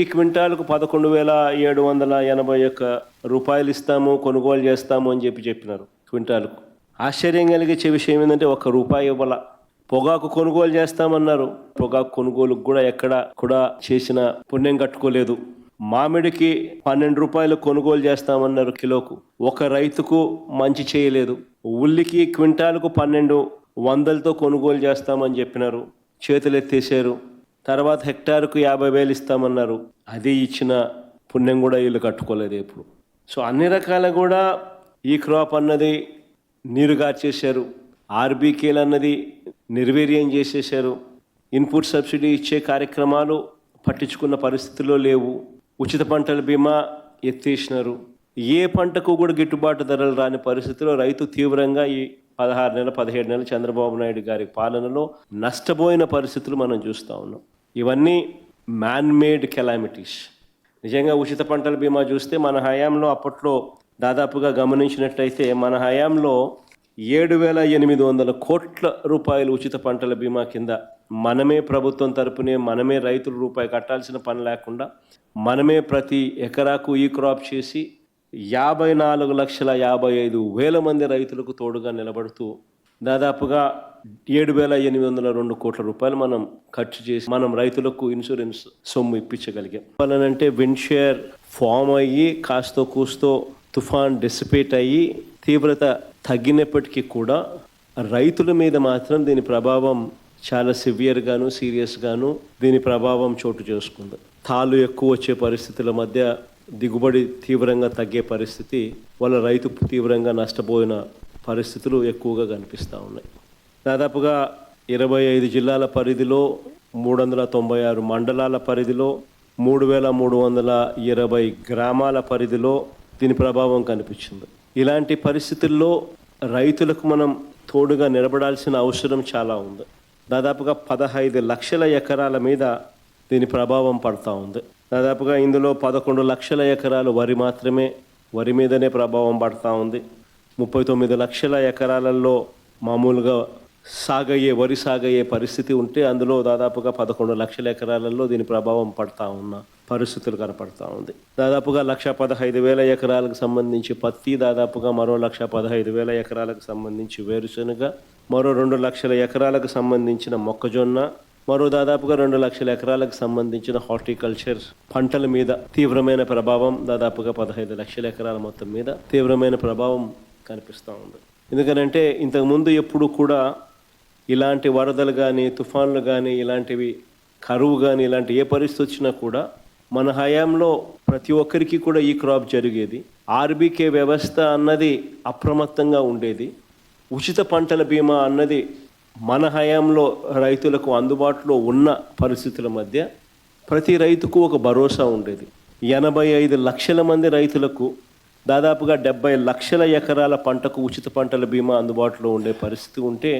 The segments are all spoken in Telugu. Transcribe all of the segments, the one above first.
ఈ క్వింటాల్కు పదకొండు వేల ఏడు వందల ఎనభై ఒక్క రూపాయలు ఇస్తాము కొనుగోలు చేస్తాము అని చెప్పి చెప్పినారు క్వింటాల్కు. ఆశ్చర్యం కలిగించే విషయం ఏంటంటే ఒక్క రూపాయి ఇవ్వాల. పొగాకు కొనుగోలు చేస్తామన్నారు. పొగాకు కొనుగోలుకు కూడా ఎక్కడ కూడా చేసిన పుణ్యం కట్టుకోలేదు. మామిడికి పన్నెండు రూపాయలు కొనుగోలు చేస్తామన్నారు కిలోకు. ఒక రైతుకు మంచి చేయలేదు. ఉల్లికి క్వింటాల్కు పన్నెండు వందలతో కొనుగోలు చేస్తామని చెప్పినారు. చేతులు ఎత్తేసారు తర్వాత హెక్టార్కు యాభై వేలు ఇస్తామన్నారు. అది ఇచ్చిన పుణ్యం కూడా వీళ్ళు కట్టుకోలేదు ఎప్పుడు. సో అన్ని రకాల కూడా ఈ క్రాప్ అన్నది నీరు గార్చేశారు ఆర్బీకేలు అన్నది నిర్వీర్యం చేసేశారు. ఇన్పుట్ సబ్సిడీ ఇచ్చే కార్యక్రమాలు పట్టించుకున్న పరిస్థితుల్లో లేవు. ఉచిత పంటల బీమా ఎత్తేసినారు. ఏ పంటకు కూడా గిట్టుబాటు ధరలు రాని పరిస్థితిలో రైతు తీవ్రంగా ఈ పదహారు నెలలు పదిహేడు నెలలు చంద్రబాబు నాయుడు గారి పాలనలో నష్టపోయిన పరిస్థితులు మనం చూస్తూ ఉన్నాం. ఇవన్నీ మ్యాన్ మేడ్ కెలామిటీస్ నిజంగా ఉచిత పంటల బీమా చూస్తే మన హయాంలో అప్పట్లో దాదాపుగా గమనించినట్టయితే మన హయాంలో ఏడు వేల ఎనిమిది వందల కోట్ల రూపాయలు ఉచిత పంటల బీమా కింద మనమే ప్రభుత్వం తరపునే మనమే రైతుల రూపాయి కట్టాల్సిన పని లేకుండా మనమే ప్రతి ఎకరాకు ఈ క్రాప్ చేసి యాభై నాలుగు లక్షల యాభై ఐదు వేల మంది రైతులకు తోడుగా నిలబడుతూ దాదాపుగా ఏడు వేల ఎనిమిది వందల రెండు కోట్ల రూపాయలు మనం ఖర్చు చేసి మనం రైతులకు ఇన్సూరెన్స్ సొమ్ము ఇప్పించగలిగాం. వాళ్ళనంటే విండ్షేర్ ఫామ్ అయ్యి కాస్తో కూస్తో తుఫాన్ డిసిపేట్ అయ్యి తీవ్రత తగ్గినప్పటికీ కూడా రైతుల మీద మాత్రం దీని ప్రభావం చాలా సివియర్గాను సీరియస్గాను దీని ప్రభావం చోటు చేసుకుంది. తాళ్ళు ఎక్కువ వచ్చే పరిస్థితుల మధ్య దిగుబడి తీవ్రంగా తగ్గే పరిస్థితి వాళ్ళ రైతు తీవ్రంగా నష్టపోయిన పరిస్థితులు ఎక్కువగా కనిపిస్తూ ఉన్నాయి. దాదాపుగా ఇరవై ఐదు జిల్లాల పరిధిలో మూడు వందల తొంభై ఆరు మండలాల పరిధిలో మూడు వేల మూడు వందల ఇరవై గ్రామాల పరిధిలో దీని ప్రభావం కనిపించింది. ఇలాంటి పరిస్థితుల్లో రైతులకు మనం తోడుగా నిలబడాల్సిన అవసరం చాలా ఉంది. దాదాపుగా పదహైదు లక్షల ఎకరాల మీద దీని ప్రభావం పడతా ఉంది. దాదాపుగా ఇందులో పదకొండు లక్షల ఎకరాలు వరి మాత్రమే వరి మీదనే ప్రభావం పడతా ఉంది. ముప్పై తొమ్మిది లక్షల ఎకరాలలో మామూలుగా సాగయ్యే వరి సాగయ్యే పరిస్థితి ఉంటే అందులో దాదాపుగా పదకొండు లక్షల ఎకరాలలో దీని ప్రభావం పడతా ఉన్న పరిస్థితులు కనపడతా ఉంది. దాదాపుగా లక్ష పదహైదు వేల ఎకరాలకు సంబంధించి పత్తి దాదాపుగా మరో లక్ష పదహైదు వేల ఎకరాలకు సంబంధించి వేరుశనగ మరో రెండు లక్షల ఎకరాలకు సంబంధించిన మొక్కజొన్న మరో దాదాపుగా రెండు లక్షల ఎకరాలకు సంబంధించిన హార్టికల్చర్ పంటల మీద తీవ్రమైన ప్రభావం దాదాపుగా పదహైదు లక్షల ఎకరాల మొత్తం మీద తీవ్రమైన ప్రభావం కనిపిస్తూ ఉంది. ఎందుకనంటే ఇంతకుముందు ఎప్పుడు కూడా ఇలాంటి వరదలు కానీ తుఫాన్లు కానీ ఇలాంటివి కరువు కానీ ఇలాంటి ఏ పరిస్థితి వచ్చినా కూడా మన హయాంలో ప్రతి ఒక్కరికి కూడా ఈ క్రాప్ జరిగేది. ఆర్బీకే వ్యవస్థ అన్నది అప్రమత్తంగా ఉండేది. ఉచిత పంటల బీమా అన్నది మన హయాంలో రైతులకు అందుబాటులో ఉన్న పరిస్థితుల మధ్య ప్రతి రైతుకు ఒక భరోసా ఉండేది. ఎనభై ఐదు లక్షల మంది రైతులకు దాదాపుగా డెబ్బై లక్షల ఎకరాల పంటకు ఉచిత పంటల బీమా అందుబాటులో ఉండే పరిస్థితి ఉంటే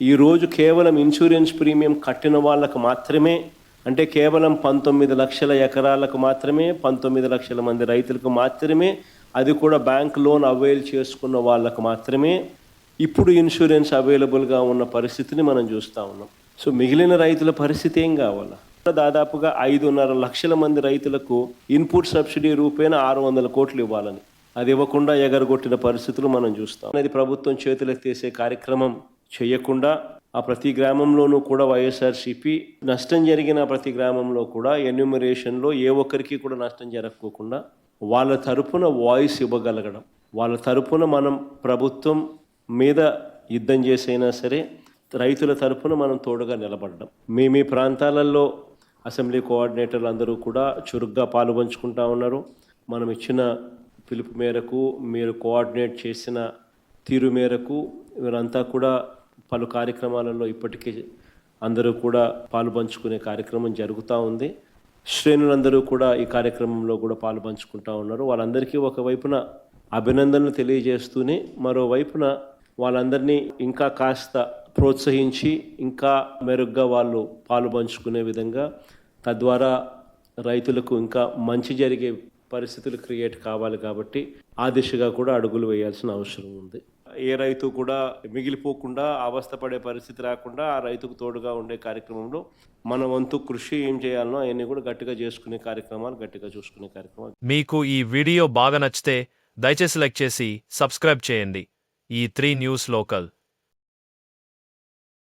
ఈరోజు కేవలం ఇన్సూరెన్స్ ప్రీమియం కట్టిన వాళ్ళకు మాత్రమే అంటే కేవలం పంతొమ్మిది లక్షల ఎకరాలకు మాత్రమే పంతొమ్మిది లక్షల మంది రైతులకు మాత్రమే అది కూడా బ్యాంక్ లోన్ అవైల్ చేసుకున్న వాళ్ళకు మాత్రమే ఇప్పుడు ఇన్సూరెన్స్ అవైలబుల్గా ఉన్న పరిస్థితిని మనం చూస్తూ ఉన్నాం. సో మిగిలిన రైతుల పరిస్థితి ఏం కావాలా? దాదాపుగా ఐదున్నర లక్షల మంది రైతులకు ఇన్పుట్ సబ్సిడీ రూపేణ ఆరు వందల కోట్లు ఇవ్వాలని. అది ఇవ్వకుండా ఎగరగొట్టిన పరిస్థితులు మనం చూస్తాం. అది ప్రభుత్వం చేతులెత్తేసే కార్యక్రమం చేయకుండా ఆ ప్రతి గ్రామంలోనూ కూడా వైఎస్ఆర్సీపీ నష్టం జరిగిన ప్రతి గ్రామంలో కూడా ఎన్యూమరేషన్లో ఏ ఒక్కరికి కూడా నష్టం జరగకోకుండా వాళ్ళ తరపున వాయిస్ ఇవ్వగలగడం. వాళ్ళ తరపున మనం ప్రభుత్వం మీద యుద్ధం చేసైనా సరే రైతుల తరపున మనం తోడుగా నిలబడడం. మీ మీ ప్రాంతాలలో అసెంబ్లీ కోఆర్డినేటర్లు అందరూ కూడా చురుగ్గా పాలుపంచుకుంటా ఉన్నారు. మనం ఇచ్చిన పిలుపు మేరకు మీరు కోఆర్డినేట్ చేసిన తీరు మేరకు వీరంతా కూడా పలు కార్యక్రమాలలో ఇప్పటికీ అందరూ కూడా పాలుపంచుకునే కార్యక్రమం జరుగుతూ ఉంది. శ్రేణులందరూ కూడా ఈ కార్యక్రమంలో కూడా పాలుపంచుకుంటా ఉన్నారు. వాళ్ళందరికీ ఒకవైపున అభినందనలు తెలియజేస్తూనే మరోవైపున వాళ్ళందరినీ ఇంకా కాస్త ప్రోత్సహించి ఇంకా మెరుగ్గా వాళ్ళు పాలు పంచుకునే విధంగా తద్వారా రైతులకు ఇంకా మంచి జరిగే పరిస్థితులు క్రియేట్ కావాలి కాబట్టి ఆ దిశగా కూడా అడుగులు వేయాల్సిన అవసరం ఉంది. ఏ రైతు కూడా మిగిలిపోకుండా అవస్థపడే పరిస్థితి రాకుండా ఆ రైతుకు తోడుగా ఉండే కార్యక్రమంలో మన వంతు కృషి ఏం చేయాలనో అవన్నీ కూడా గట్టిగా చేసుకునే కార్యక్రమాలు గట్టిగా చూసుకునే కార్యక్రమాలు. మీకు ఈ వీడియో బాగా నచ్చితే దయచేసి లైక్ చేసి సబ్స్క్రైబ్ చేయండి. ఈ త్రీ న్యూస్ లోకల్.